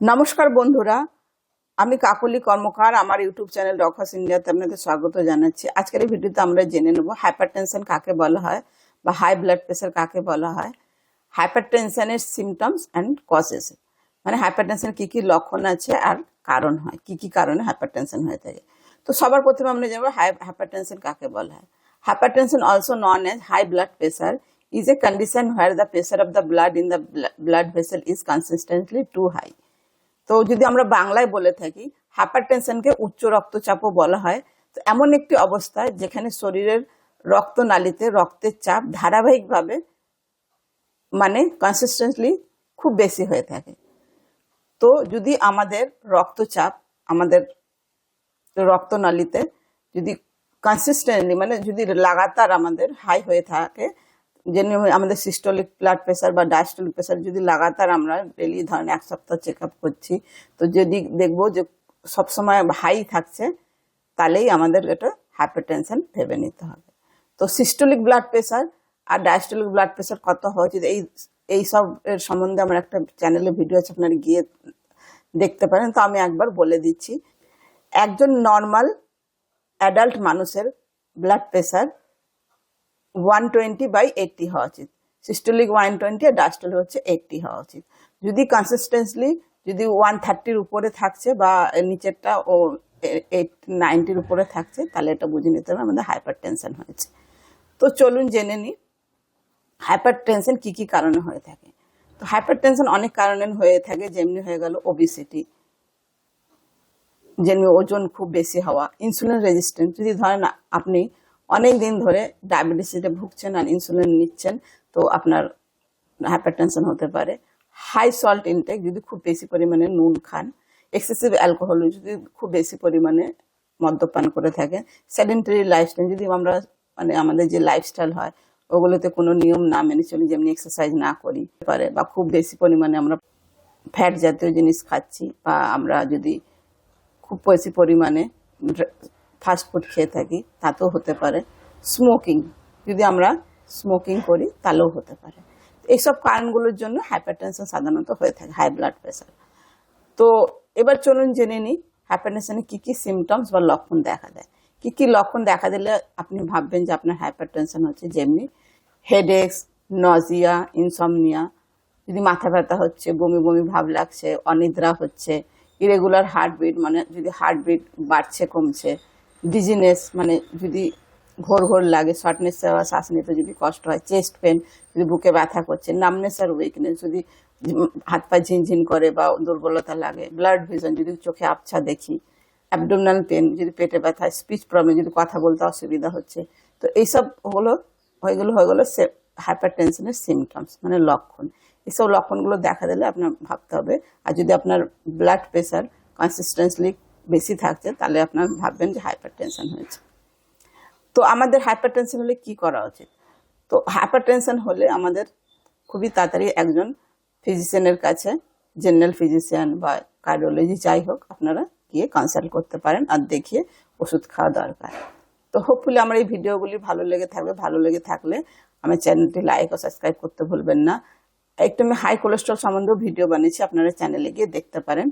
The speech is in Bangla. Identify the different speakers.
Speaker 1: নমস্কার বন্ধুরা, আমি কাকলি কর্মকার, আমার ইউটিউব চ্যানেল ডকাস ইন্ডিয়াতে আপনাদের স্বাগত জানাচ্ছি। আজকের এই ভিডিওতে আমরা জেনে নেব হাইপারটেনশন কাকে বলা হয় বা হাই ব্লাড প্রেশার কাকে বলা হয়, হাইপারটেনশনের সিমটমস অ্যান্ড কজেস মানে হাইপারটেনশন কী কী লক্ষণ আছে আর কারণ হয়, কি কি কারণে হাইপারটেনশন হয়ে থাকে। তো সবার প্রথমে আমরা জানব হাই, হাইপারটেনশন কাকে বলা হয়। Hypertension also known as high blood pressure is a condition where the pressure of the blood in the blood vessel is is too high তো যদি আমরা বাংলায় বলে থাকি হাইপারটেনশনকে উচ্চ রক্তচাপও বলা হয়। তো এমন একটি অবস্থা যেখানে শরীরের রক্তনালীতে রক্তের চাপ ধারাবাহিকভাবে মানে কনসিস্টেন্টলি খুব বেশি হয়ে থাকে। তো যদি আমাদের রক্তচাপ, আমাদের রক্তনালীতে যদি কনসিস্টেন্টলি মানে যদি লাগাতার আমাদের হাই হয়ে থাকে যে আমাদের সিস্টোলিক ব্লাড প্রেশার বা ডায়াস্টোলিক প্রেশার যদি লাগাতার আমরা ডেলি ধরেন এক সপ্তাহ চেক আপ করছি, তো যদি দেখব যে সবসময় হাই থাকছে, তাহলেই আমাদের এটা হাইপারটেনশন ভেবে নিতে হবে। তো সিস্টোলিক ব্লাড প্রেশার আর ডায়াস্টোলিক ব্লাড প্রেশার কত হওয়া উচিত এই এই সব এর সম্বন্ধে আমার একটা চ্যানেলে ভিডিও আছে, আপনারা গিয়ে দেখতে পারেন। তো আমি একবার বলে দিচ্ছি, একজন নর্মাল অ্যাডাল্ট মানুষের blood pressure one twenty by eighty হওয়া উচিত। সিস্টোলিক ওয়ান টোয়েন্টি আর ডায়াস্টোলিক হচ্ছে এইটটি হওয়া উচিত। যদি কনসিস্টেন্সলি যদি ওয়ান থার্টির উপরে থাকছে বা নিচেরটা ও এইট নাইনটির উপরে থাকছে, তাহলে এটা বুঝে নিতে হবে, আমাদের হাইপার টেনশন হয়েছে। তো চলুন জেনে নিই হাইপার টেনশন কী কী কারণে হয়ে থাকে। তো হাইপার টেনশন অনেক কারণে হয়ে থাকে, যেমনি হয়ে গেল ওবিসিটি যেমনি ওজন খুব বেশি হওয়া ইনসুলিন রেজিস্ট্যান্ট যদি ধরেন আপনি অনেক দিন ধরে ডায়াবেটিসে ভুগছেন আর ইনসুলিন নিচ্ছেন, তো আপনার হাইপারটেনশন হতে পারে। হাই সল্ট ইনটেক যদি খুব বেশি পরিমাণে নুন খান এক্সেসিভ অ্যালকোহল যদি খুব বেশি পরিমাণে মদ্যপান করে থাকেন সেডেন্টারি লাইফস্টাইল যদি আমরা মানে আমাদের যে লাইফস্টাইল হয়, ওগুলোতে কোনো নিয়ম না মেনে চলি, যেমনি এক্সারসাইজ না করি পারে, বা খুব বেশি পরিমাণে আমরা ফ্যাট জাতীয় জিনিস খাচ্ছি, বা আমরা যদি খুব বেশি পরিমাণে ফাস্ট ফুড খেয়ে থাকি, তাতেও হতে পারে। স্মোকিং, যদি আমরা স্মোকিং করি, তাহলেও হতে পারে। এইসব কারণগুলোর জন্য হাইপারটেনশন সাধারণত হয়ে থাকে হাই ব্লাড প্রেশার তো এবার চলুন জেনে নিই হাইপারটেনশনে কী কী সিমটমস বা লক্ষণ দেখা দেয়। কী কী লক্ষণ দেখা দিলে আপনি ভাববেন যে আপনার হাইপারটেনশন হচ্ছে যেমনি হেডেক্স নজিয়া ইনসমনিয়া যদি মাথা ব্যথা হচ্ছে, বমি বমি ভাব লাগছে, অনিদ্রা হচ্ছে ইরেগুলার হার্টবিট মানে যদি হার্টবিট বাড়ছে, কমছে ডিজিনেস মানে যদি ঘোর ঘোর লাগে শর্টনেস বা শ্বাস নিতে যদি কষ্ট হয় চেস্ট পেন যদি বুকে ব্যথা করছে নামনেস আর উইকনেস যদি হাত পা ঝিনঝিন করে বা দুর্বলতা লাগে ব্লাড ভিজন যদি চোখে আবছা দেখি অ্যাবডোমিনাল পেন যদি পেটে ব্যথা স্পিচ প্রবলেম যদি কথা বলতে অসুবিধা হচ্ছে, তো এইসব হলো, হয়ে গেলো হয়ে গেলো সে হাইপার টেনশনের সিমটমস মানে লক্ষণ। এইসব লক্ষণগুলো দেখা দিলে আপনার ভাবতে হবে। আর যদি আপনার ব্লাড প্রেশার কনসিস্টেন্সলি বেশি থাকছে, তাহলে আপনার ভাববেন যে হাইপার টেনশন হয়েছে। তো আমাদের হাইপার টেনশন হলে কি করা উচিত? তো হাইপার টেনশন হলে আমাদের খুবই তাড়াতাড়ি একজন ফিজিশিয়ানের কাছে, জেনারেল ফিজিশিয়ান বা কার্ডিওলজি যাই হোক, আপনারা গিয়ে কনসাল্ট করতে পারেন আর দেখিয়ে ওষুধ খাওয়া দরকার। তো হোপফুলি আমার এই ভিডিওগুলি ভালো লেগে থাকবে। ভালো লেগে থাকলে আমার চ্যানেলটি লাইক ও সাবস্ক্রাইব করতে ভুলবেন না। একটু আমি হাই কোলেস্ট্রল সম্বন্ধেও ভিডিও বানিয়েছি, আপনারা চ্যানেলে গিয়ে দেখতে পারেন।